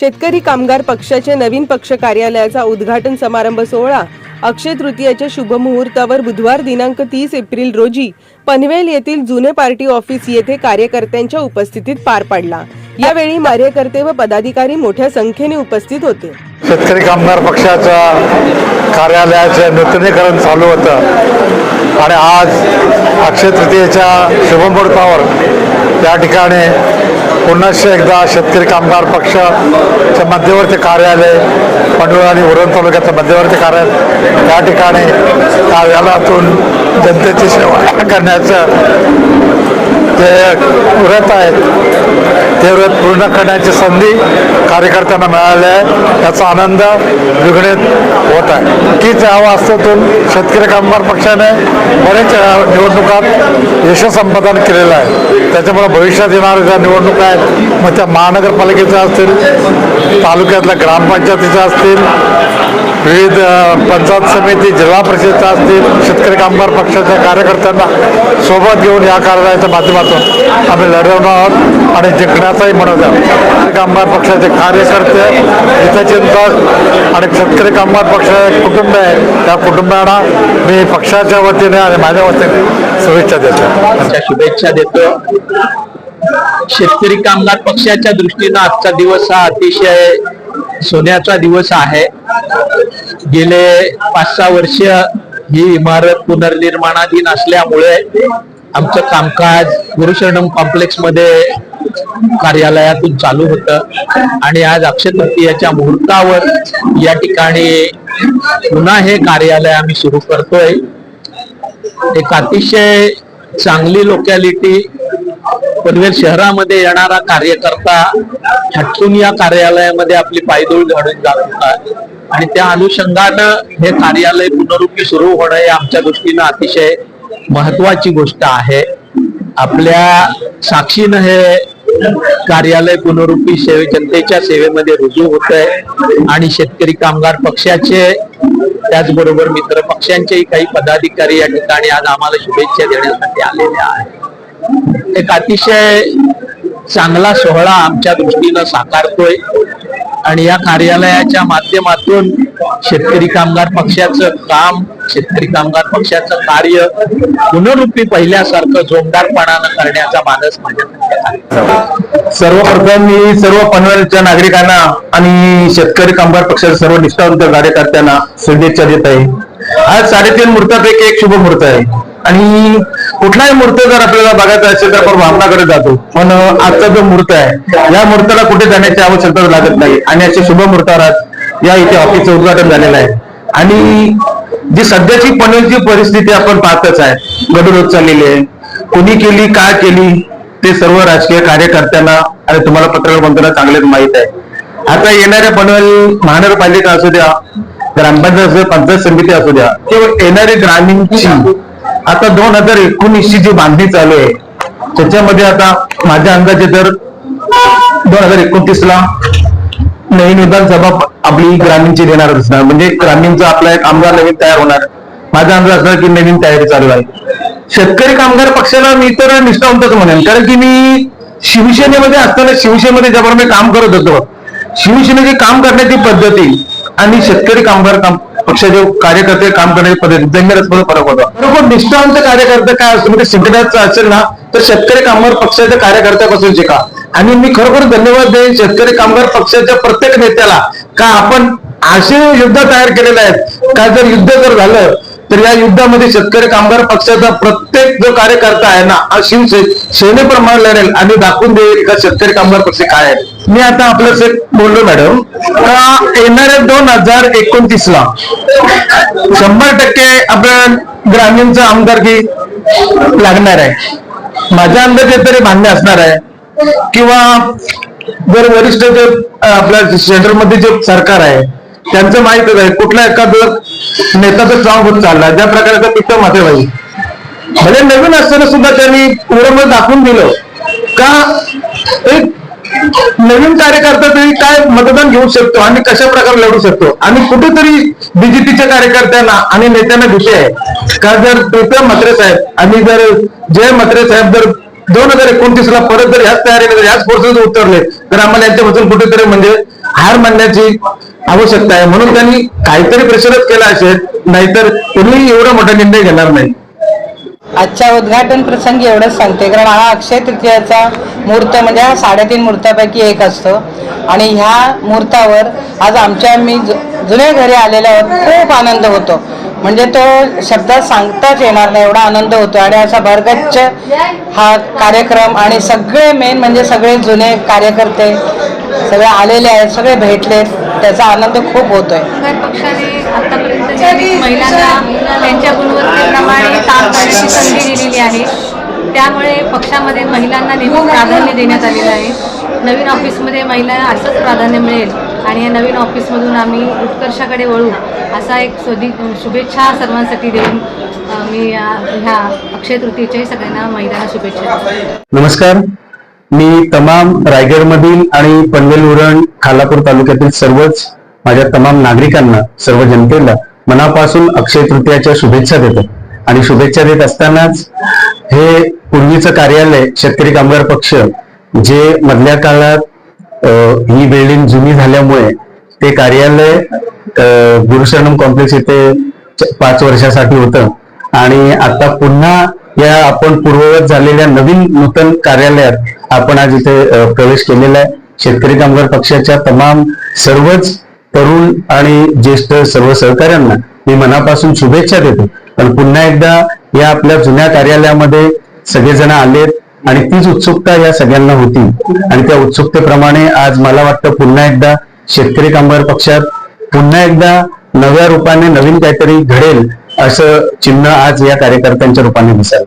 शेतकरी कामगार पक्षाचे नवीन पक्ष कार्यालयाचा उद्घाटन समारंभ सोहळा अक्षय तृतीयाच्या शुभमुहूर्तावर बुधवार दिनांक तीस एप्रिल रोजी पनवेल येथील जुने पार्टी ऑफिस येथे कार्यकर्त्यांच्या उपस्थितीत पार पडला. यावेळी कार्यकर्ते व पदाधिकारी मोठ्या संख्येने उपस्थित होते. शेतकरी कामगार पक्षाच्या कार्यालयाचे नूतनीकरण चालू होतं. आणि आज अक्षय तृतीयेच्या शुभमुहूर्तावर या ठिकाणी पुन्हाशे एकदा शेतकरी कामगार पक्षाचे मध्यवर्ती कार्यालय पनवेल आणि उरण तालुक्याचं मध्यवर्ती कार्यालय या ठिकाणी कार्यालयातून जनतेची सेवा करण्याचं जे व्रत आहेत. ते व्रत पूर्ण करण्याची संधी कार्यकर्त्यांना मिळाली आहे. याचा आनंद द्विगुणित होत आहे. कीच या वास्तवातून शेतकरी कामगार पक्षाने बरेच निवडणुकात यशसंपादन केलेलं आहे. त्याच्यामुळे भविष्यात येणाऱ्या ज्या निवडणुका आहेत मग त्या महानगरपालिकेच्या असतील तालुक्यातल्या ग्रामपंचायतीच्या असतील विविध पंचायत समिती जिल्हा परिषदच्या असतील शेतकरी कामगार पक्षाच्या कार्यकर्त्यांना सोबत घेऊन या कार्यालयाच्या माध्यमातून आम्ही लढवणार आहोत आणि जिंकण्याचाही म्हणत आहोत. कामगार पक्षाचे कार्यकर्ते हितचिंतक आणि शेतकरी कामगार पक्षाचे कुटुंब आहे. त्या कुटुंबांना मी पक्षाच्या वतीने आणि माझ्या वतीने शुभेच्छा देतो. शुभेच्छा देतो. शेतकरी कामगार पक्षाच्या दृष्टीनं आजचा दिवस हा अतिशय सोन्याचा दिवस आहे. गेले पाच सहा वर्ष ही इमारत पुनर्निर्माणाधीन असल्यामुळे आमचं कामकाज गुरुशरणम कॉम्प्लेक्समध्ये कार्यालयातून चालू होतं. आणि आज अक्षय तृतीयाच्या मुहूर्तावर या ठिकाणी पुन्हा हे कार्यालय आम्ही सुरू करतोय. एक अतिशय चांगली लोकॅलिटी पनवेल शहरामध्ये येणारा कार्यकर्ता हटकून या कार्यालयामध्ये आपली पायदोळ घालून जात होता. आणि त्या अनुषंगानं हे कार्यालय पुनरुपी सुरू होणं हे आमच्या दृष्टीनं अतिशय महत्वाची गोष्ट आहे. आपल्या साक्षीनं हे कार्यालय पुनरुपी सेवे जनतेच्या सेवेमध्ये रुजू होत आहे आणि शेतकरी कामगार पक्षाचे त्याचबरोबर मित्र पक्षांचेही काही पदाधिकारी या ठिकाणी आज आम्हाला शुभेच्छा देण्यासाठी आलेले आहेत. एक अतिशय चांगला सोहळा आमच्या दृष्टीनं साकारतोय. आणि या कार्यालयाच्या माध्यमातून शेतकरी कामगार पक्षाचं काम शेतकरी कामगार पक्षाचं कार्य पुनरुपी पहिल्यासारखं जोमदारपणानं करण्याचा मानस माझ्या सर्वप्रथम मी सर्व पनवेलच्या नागरिकांना आणि शेतकरी कामगार पक्षाच्या सर्व निष्ठावंत कार्यकर्त्यांना शुभेच्छा देत आहे. आज साडेतीन मुहूर्तापैकी एक शुभ मुहूर्त आहे. आणि कुठलाही मूर्त जर आपल्याला बघायचा असेल तर आपण भावनाकडे जातो. पण आजचा जो मूर्त आहे या मुहूर्ताला कुठे जाण्याची आवश्यकता लागत नाही. आणि अशा शुभ मुहूर्तावर आज या इथे ऑफिसचं उद्घाटन झालेलं आहे. आणि जी सध्याची पनवेलची परिस्थिती आपण पाहतच आहे गडरोज चाललेली आहे. कोणी केली काय केली ते सर्व राजकीय कार्यकर्त्यांना आणि तुम्हाला पत्रकार बंधूंना चांगलेच माहीत आहे. आता येणाऱ्या पनवेल महानगरपालिका असू द्या ग्रामपंचायत असू पंचायत समिती असू द्या किंवा येणारे ग्रामीणची आता दोन हजार एकोणीस ची जी बांधणी चालू आहे त्याच्यामध्ये आता माझ्या अंदाजे तर दोन हजार एकोणतीस ला नवीन विधानसभा आपली ग्रामीणची देणार असणार. म्हणजे ग्रामीणचा आपला एक आमदार नवीन तयार होणार. माझा अंदाज असणार की नवीन तयारी चालू आहे. शेतकरी कामगार पक्षाला मी तर निष्ठावंतच म्हणेन. कारण की मी शिवसेनेमध्ये असताना शिवसेनेमध्ये ज्याप्रमाणे काम करत होतो शिवसेनेचे काम करण्याची पद्धती आणि शेतकरी कामगार काम पक्षाचे कार्यकर्ते काम करण्याची पद्धती जंगलच फरक होता. बरोबर निष्ठावंत कार्यकर्ते काय असतो? म्हणजे संघटनाचा असेल ना तर शेतकरी कामगार पक्षाच्या कार्यकर्त्यापासून शिका. आणि मी खरोखर धन्यवाद देईन शेतकरी कामगार पक्षाच्या प्रत्येक नेत्याला. का आपण असे युद्ध तयार केलेले आहेत? का जर युद्ध जर झालं तर या युद्धामध्ये शेतकरी कामगार पक्षाचा प्रत्येक जो कार्यकर्ता आहे ना हा शिवसे सेनेप्रमाणे लढेल आणि दाखवून देईल का शेतकरी कामगार पक्ष काय आहे. मी आता आपल्याच एक बोललो मॅडम का येणाऱ्या दोन हजार एकोणतीस ला शंभर टक्के आपण ग्रामीणचा आमदारकी लागणार आहे. माझ्या अंदाजे तरी मान्य असणार आहे. किंवा जर वरिष्ठ जे आपल्या सेंट्रलमध्ये जे सरकार आहे त्यांचं माहितच आहे कुठला एखादं नेता काम होत चालला ज्या प्रकारचा पित्त माथे पाहिजे म्हणजे भले नवीन असताना सुद्धा त्यांनी पूर्ण दाखवून दिलं. का एक नवीन कार्यकर्ता तरी काय मतदान घेऊ शकतो आणि कशा प्रकारे लढू शकतो? आणि कुठेतरी बीजेपीच्या कार्यकर्त्यांना आणि नेत्यांना भीती आहे. का जर प्रीतम म्हात्रे साहेब आणि जर जय म्हात्रे साहेब जर दोन हजार एकोणतीस ला परत जर ह्याच तयारीने जर ह्याच फोर्सेस उतरले तर आम्हाला यांच्यापासून कुठेतरी म्हणजे हार मानण्याची आवश्यकता आहे. म्हणून त्यांनी काहीतरी प्रेशरच केला असेल नाहीतर कोणीही एवढा मोठा निर्णय घेणार नाही. आजच्या उद्घाटन प्रसंगी एवढंच सांगते कारण हा अक्षय तृतीयाचा मुहूर्त म्हणजे हा साडेतीन मुहूर्तापैकी एक असतो. आणि ह्या मुहूर्तावर आज आमच्या मी जुन्या घरी आलेल्यावर खूप आनंद होतो. म्हणजे तो शब्दात सांगताच येणार नाही एवढा आनंद होतो आणि असा भरगच्च हा कार्यक्रम आणि सगळे मेन म्हणजे सगळे जुने कार्यकर्ते सगळे आलेले आहेत सगळे भेटले त्याचा आनंद खूप होतोय. पक्षाने महिलांना त्यांच्या गुणवत्तेप्रमाणे काम करण्याची संधी दिलेली आहे त्यामुळे पक्षामध्ये महिलांना नेहमी प्राधान्य देण्यात आलेलं आहे. नवीन ऑफिसमध्ये महिलांना असंच प्राधान्य मिळेल. आणि या नवीन ऑफिसमधून आम्ही उत्कर्षाकडे वळू. असा एक स्वधी शुभेच्छा सर्वांसाठी देऊन मी ह्या अक्षय तृतीयेच्याही सगळ्यांना महिलांना शुभेच्छा नमस्कार. मी तमाम रायगडमधील आणि पनवेल उरण खालापूर तालुक्यातील सर्वच माझ्या तमाम नागरिकांना सर्व जनतेला मनापासून अक्षय तृतीयाच्या शुभेच्छा देतो. आणि शुभेच्छा देत असतानाच हे पूर्वीचं कार्यालय शेतकरी कामगार पक्ष जे मधल्या काळात ही बिल्डिंग जुनी झाल्यामुळे ते कार्यालय गुरुशरणम कॉम्प्लेक्स इथे पाच वर्षासाठी होतं. आणि आता पुन्हा या आपण पूर्ववत झालेल्या नवीन नूतन कार्यालयात आपण आज इथे प्रवेश केलेला आहे. शेतकरी कामगार पक्षाच्या तमाम सर्वच तरुण आणि ज्येष्ठ सर्व सहकाऱ्यांना मी मनापासून शुभेच्छा देतो. पण पुन्हा एकदा या आपल्या जुन्या कार्यालयामध्ये सगळेजण आलेत आणि तीच उत्सुकता या सगळ्यांना होती. आणि त्या उत्सुकतेप्रमाणे आज मला वाटतं पुन्हा एकदा शेतकरी कामगार पक्षात पुन्हा एकदा नव्या रूपाने नवीन काहीतरी घडेल असं चिन्ह आज या कार्यकर्त्यांच्या रूपाने दिसाल